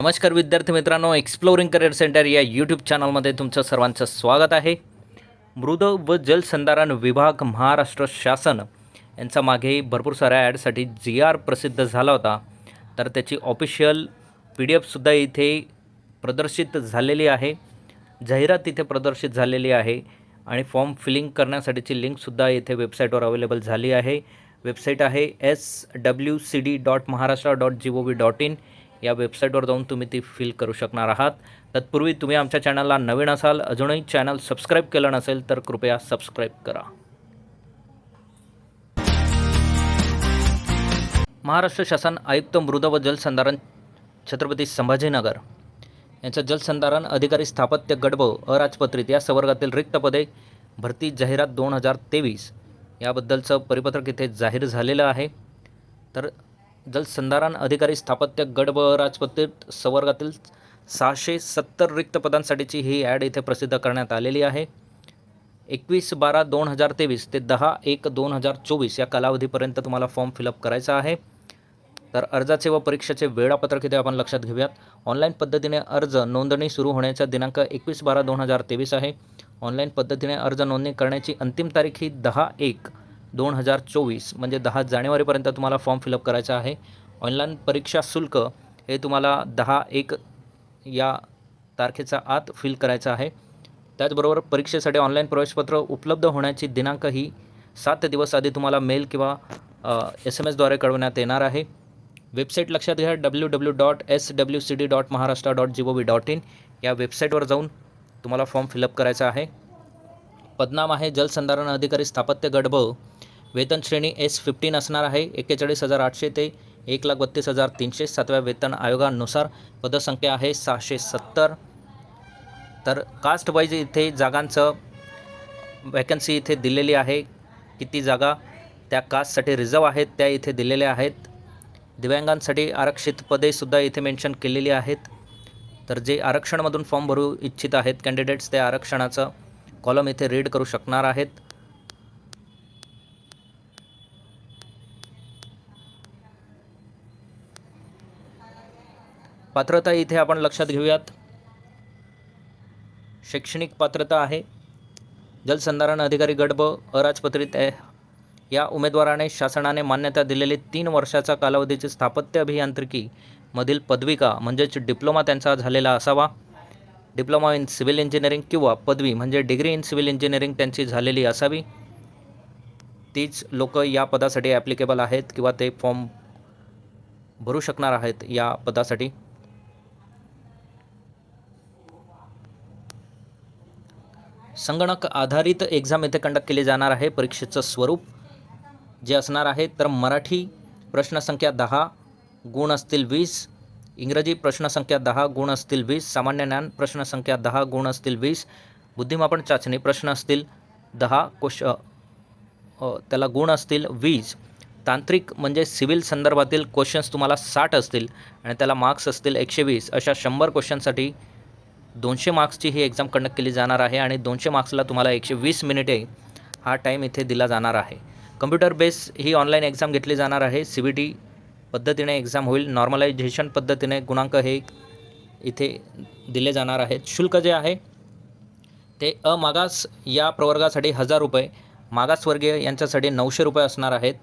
नमस्कार विद्यार्थी मित्रांनो एक्सप्लोरिंग करिअर सेंटर या यूट्यूब चॅनलमध्ये तुमचं सर्वांचं स्वागत आहे. मृद व जलसंधारण विभाग महाराष्ट्र शासन यांचा मागे भरपूर साऱ्या ॲडसाठी जी आर प्रसिद्ध झाला होता. तर त्याची ऑफिशियल पी डी एफसुद्धा इथे प्रदर्शित झालेली आहे. जाहिरात इथे प्रदर्शित झालेली आहे आणि फॉर्म फिलिंग करण्यासाठीची लिंकसुद्धा इथे वेबसाईटवर अवेलेबल झाली आहे. वेबसाईट आहे S W C D dot Maharashtra dot G O V dot in या वेबसाईटवर जाऊन तुम्ही ती फिल करू शकणार आहात. तत्पूर्वी तुम्ही आमच्या चॅनलला नवीन असाल अजूनही चॅनल सबस्क्राईब केलं नसेल तर कृपया सबस्क्राईब करा. महाराष्ट्र शासन आयुक्त मृद व जलसंधारण छत्रपती संभाजीनगर यांच्या जलसंधारण अधिकारी स्थापत्य गडब अराजपत्रित या संवर्गातील रिक्त पदे भरती जाहिरात दोन हजार तेवीस याबद्दलचं परिपत्रक इथे जाहीर झालेलं आहे. तर जलसंधारण अधिकारी स्थापत्य गडब राजपत्रित संवर्गातील सहाशे सत्तर रिक्त पदांसाठीची ही ॲड इथे प्रसिद्ध करण्यात आलेली आहे. एकवीस बारा दोन हजार तेवीस ते दहा एक दोन हजार चोवीस या कालावधीपर्यंत तुम्हाला फॉर्म फिलअप करायचा आहे. तर अर्जाचे व परीक्षेचे वेळापत्रक इथे आपण लक्षात घेऊयात. ऑनलाईन पद्धतीने अर्ज नोंदणी सुरू होण्याचा दिनांक एकवीस बारा दोन हजार तेवीस आहे. ऑनलाईन पद्धतीने अर्ज नोंदणी करण्याची अंतिम तारीख ही दहा एक दोन हजार चोवीस म्हणजे दहा जानेवारीपर्यंत तुम्हाला फॉर्म फिलअप करायचा आहे. ऑनलाईन परीक्षा शुल्क हे तुम्हाला दहा एक या तारखेचा आत फिल करायचं आहे. त्याचबरोबर परीक्षेसाठी ऑनलाईन प्रवेशपत्र उपलब्ध होण्याची दिनांक ही सात दिवस आधी तुम्हाला मेल किंवा एस एम एसद्वारे कळवण्यात येणार आहे. वेबसाईट लक्षात घ्या W W dot S W C D dot Maharashtra dot G O V dot in या वेबसाईटवर जाऊन तुम्हाला फॉर्म फिलअप करायचा आहे. पदनाम आहे जलसंधारण अधिकारी स्थापत्य गडब वेतन श्रेणी एस फिफ्टीन असणार आहे. एक्केचाळीस हजार आठशे ते एक लाख बत्तीस हजार तीनशे सातव्या वेतन आयोगानुसार पदसंख्या आहे सहाशे सत्तर. तर कास्ट वाईज इथे जागांचं वॅकन्सी इथे दिलेली आहे. किती जागा त्या कास्टसाठी रिझर्व आहेत त्या इथे दिलेल्या आहेत. दिव्यांगांसाठी आरक्षित पदेसुद्धा इथे मेन्शन केलेली आहेत. तर जे आरक्षणमधून फॉर्म भरू इच्छित आहेत कॅन्डिडेट्स त्या आरक्षणाचं कॉलम इथे रीड करू शकणार आहेत. पात्रता इथे आपण लक्षात घेऊयात. शैक्षणिक पात्रता आहे. जलसंधारण अधिकारी गडब अराजपत्रित आहे या उमेदवाराने शासनाने मान्यता दिलेली तीन वर्षाचा कालावधीचे स्थापत्य अभियांत्रिकी मधील पदविका म्हणजेच डिप्लोमा त्यांचा झालेला असावा. डिप्लोमा इन सिव्हिल इंजिनिअरिंग किंवा पदवी म्हणजे डिग्री इन सिव्हिल इंजिनिअरिंग त्यांची झालेली असावी. तीच लोक या पदासाठी ॲप्लिकेबल आहेत किंवा ते फॉर्म भरू शकणार आहेत या पदासाठी. संगणक आधारित एक्झाम येथे कंडक्ट केली जाणार आहे. परीक्षेचं स्वरूप जे असणार आहे तर मराठी प्रश्नसंख्या दहा गुण असतील वीस इंग्रजी प्रश्नसंख्या दहा गुण असतील वीस सामान्य ज्ञान प्रश्नसंख्या दहा गुण असतील वीस बुद्धिमापन चाचणी प्रश्न असतील दहा क्वेश त्याला गुण असतील वीस. तांत्रिक म्हणजे सिव्हिल संदर्भातील क्वेश्चन्स तुम्हाला साठ असतील आणि त्याला मार्क्स असतील एकशे वीस. अशा शंभर क्वेश्चनसाठी दोनशे मार्क्सची ही एक्झाम कंडक्ट केली जाणार आहे आणि दोनशे मार्क्सला तुम्हाला एकशे वीस मिनिटे हा टाईम इथे दिला जाणार आहे. कम्प्युटर बेस ही ऑनलाईन एक्झाम घेतली जाणार आहे. सी बी टी पद्धतीने एक्झाम होईल. नॉर्मलायझेशन पद्धतीने गुणांक हे इथे दिले जाणार आहेत. शुल्क जे आहे ते अमागास या प्रवर्गासाठी हजार रुपये मागासवर्गीय यांच्यासाठी नऊशे रुपये असणार आहेत.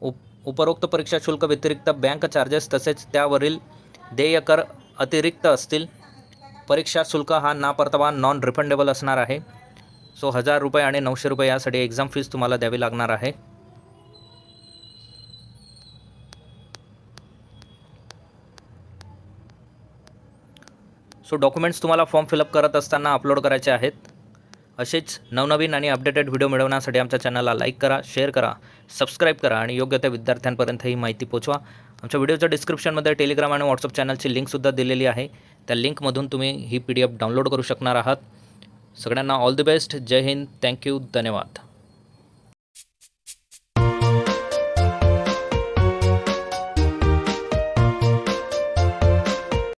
उप उपरोक्त परीक्षा शुल्क व्यतिरिक्त बँक चार्जेस तसेच त्यावरील देय कर अतिरिक्त असतील. परीक्षा शुल्क हा ना परतावा नॉन रिफंडेबल असणार आहे. सो हजार रुपये आणि नऊशे रुपये यासाठी एक्झाम फीस तुम्हाला द्यावी लागणार आहे. सो डॉक्युमेंट्स तुम्हाला फॉर्म फिलअप करत असताना अपलोड करायचे आहेत. असेच नवनवीन आणि अपडेटेड व्हिडिओ मिळवण्यासाठी आमच्या चॅनलला लाईक करा शेअर करा सबस्क्राईब करा आणि योग्य त्या विद्यार्थ्यांपर्यंत ही माहिती पोचवा आमच्या व्हिडिओच्या डिस्क्रिप्शनमध्ये टेलिग्राम आणि व्हॉट्सअप चॅनलची लिंकसुद्धा दिलेली आहे. त्या लिंकमधून तुम्ही ही पी डी एफ डाउनलोड करू शकणार आहात. सगळ्यांना ऑल द बेस्ट जय हिंद. थँक्यू धन्यवाद.